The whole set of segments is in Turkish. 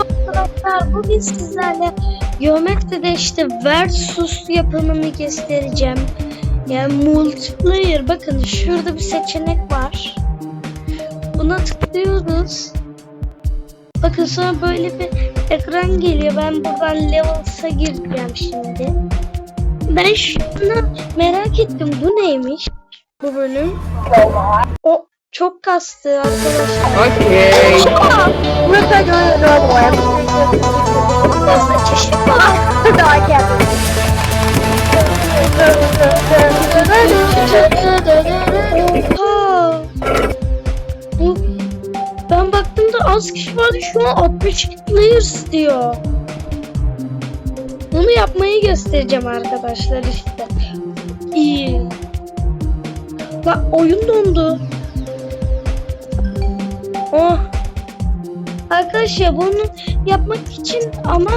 Arkadaşlar bugün sizlerle geometride işte versus yapımını göstereceğim. Yani multiplayer bakın şurada bir seçenek var. Buna tıklıyoruz. Bakın sonra böyle bir ekran geliyor. Ben buradan levels'a gireceğim şimdi. Ben şunu merak ettim. Bu neymiş? Bu bölüm. Çok kastı arkadaşlar. Going to normal Fazla çeşit var. I can't. Oha. Bu ben baktığımda az kişi vardı şu an 62 players diyor. Bunu yapmayı göstereceğim arkadaşlar işte. İyi. La oyun dondu. Oh. Arkadaşlar bunu yapmak için ama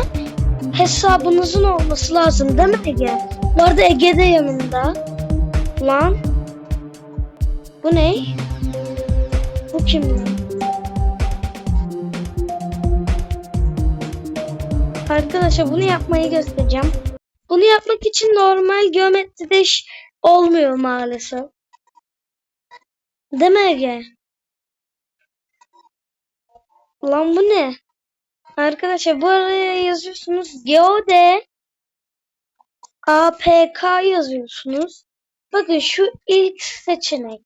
hesabınızın olması lazım değil mi Ege? Bu arada Ege de yanımda. Lan. Bu ne? Bu kim lan? Arkadaşlar bunu yapmayı göstereceğim. Bunu yapmak için normal geometride olmuyor maalesef. Değil mi Ege? Lan bu ne? Arkadaşlar bu araya yazıyorsunuz. Geode APK yazıyorsunuz. Bakın şu ilk seçenek.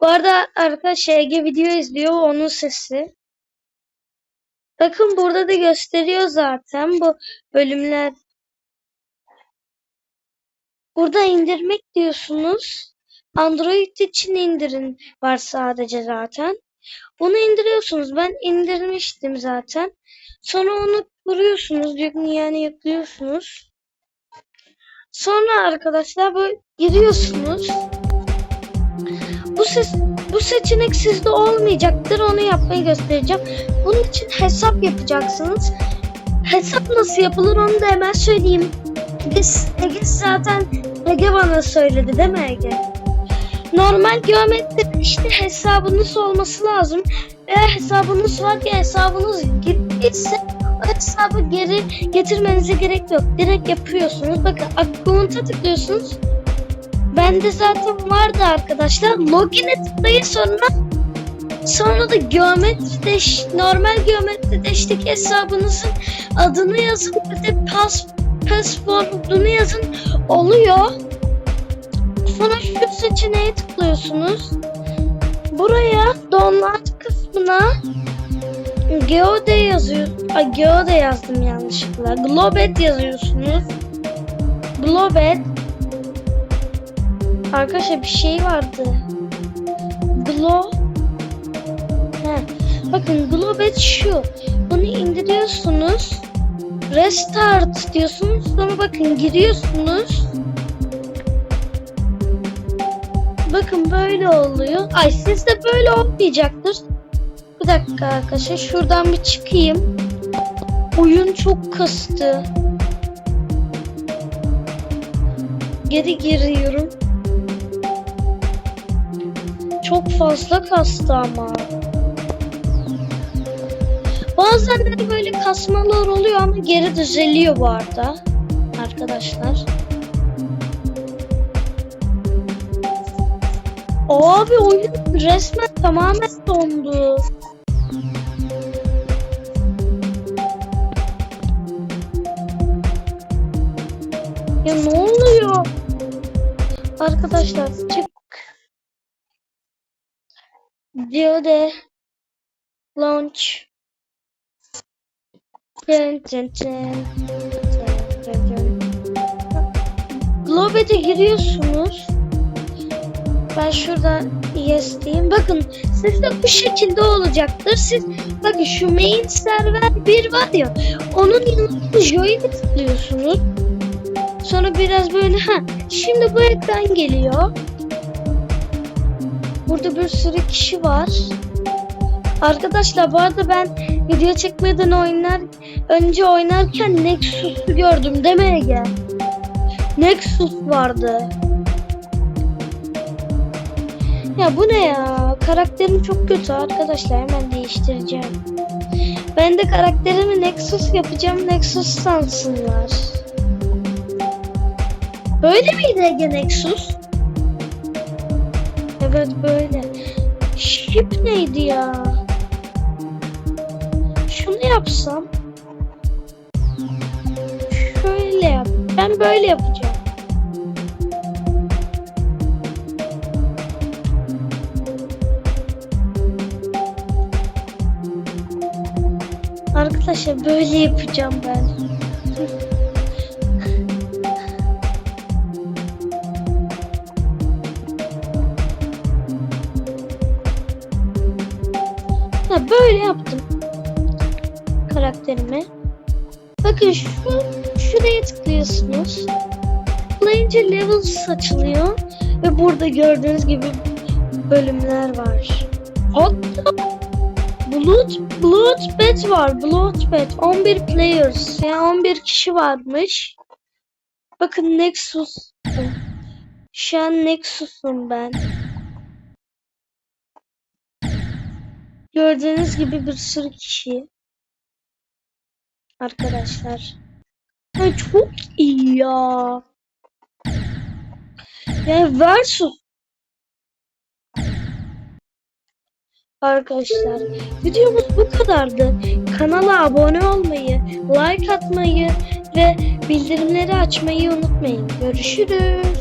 Bu arada arkadaşlar Ege video izliyor onun sesi. Bakın burada da gösteriyor zaten bu bölümler. Burada indirmek diyorsunuz. Android için indirin var sadece zaten. Onu indiriyorsunuz. Ben indirmiştim zaten. Sonra onu kuruyorsunuz. yük- Yani yüklüyorsunuz. Sonra arkadaşlar böyle giriyorsunuz. Bu ses bu seçenek sizde olmayacaktır. Onu yapmayı göstereceğim. Bunun için hesap yapacaksınız. Hesap nasıl yapılır onu da hemen söyleyeyim. Ege, Ege zaten Ege bana söyledi değil mi Ege? Normal geometride işte hesabınız olması lazım. Eğer hesabınız var ki hesabınız gittiyse hesabı geri getirmenize gerek yok. Direkt yapıyorsunuz. Bakın account'a tıklıyorsunuz. Bende zaten vardı arkadaşlar. Login'e tıklayın sonra sonra da geometride normal geometride işte hesabınızın adını yazın bir de pas password'unu yazın oluyor. Sonra şu seçeneğe tıklıyorsunuz. Buraya download kısmına Geode yazıyor. Ay Geode yazdım yanlışlıkla. Globet yazıyorsunuz. Globet. Arkadaşlar bir şey vardı. Glo. Heh. Bakın Globet şu. Bunu indiriyorsunuz. Restart diyorsunuz. Sonra bakın giriyorsunuz. Bakın böyle oluyor. Ay sizde böyle olmayacaktır. Bir dakika arkadaşlar şuradan bir çıkayım. Oyun çok kastı. Geri giriyorum. Çok fazla kastı ama. Bazen de böyle kasmalar oluyor ama geri düzeliyor bu arada. Arkadaşlar. Abi oyun resmen tamamen dondu. Ya ne oluyor? Arkadaşlar çık. Diyor de launch. Dın dın dın. Globet'e giriyorsunuz. Ben şuradan yes diyeyim. Bakın sizde bu şekilde olacaktır. Siz bakın şu main server 1 var ya onun yanına join'e tıklıyorsunuz. Sonra biraz böyle ha şimdi bu ekran geliyor. Burada bir sürü kişi var. Arkadaşlar bu arada ben video çekmeden oynar önce oynarken Nexus'u gördüm değil mi? Nexus vardı. Ya bu ne ya? Karakterim çok kötü arkadaşlar. Hemen değiştireceğim. Ben de karakterimi Nexus yapacağım. Nexus sansınlar. Böyle miydi Ege Nexus? Evet böyle. Şip neydi ya? Şunu yapsam. Şöyle yap. Ben böyle yapacağım. Arkadaşlar böyle yapacağım ben. Ha, böyle yaptım karakterimi. Bakın şu şuraya tıklıyorsunuz. Tıklayınca levels açılıyor ve burada gördüğünüz gibi bölümler var. Hatta Blood, Bloodbath var. Bloodbath. 11 players. Yani 11 kişi varmış. Bakın Nexus. Şu an Nexus'um ben. Gördüğünüz gibi bir sürü kişi. Arkadaşlar. Ay çok iyi ya. Yani Versus. Arkadaşlar videomuz bu kadardı. Kanala abone olmayı, like atmayı ve bildirimleri açmayı unutmayın. Görüşürüz.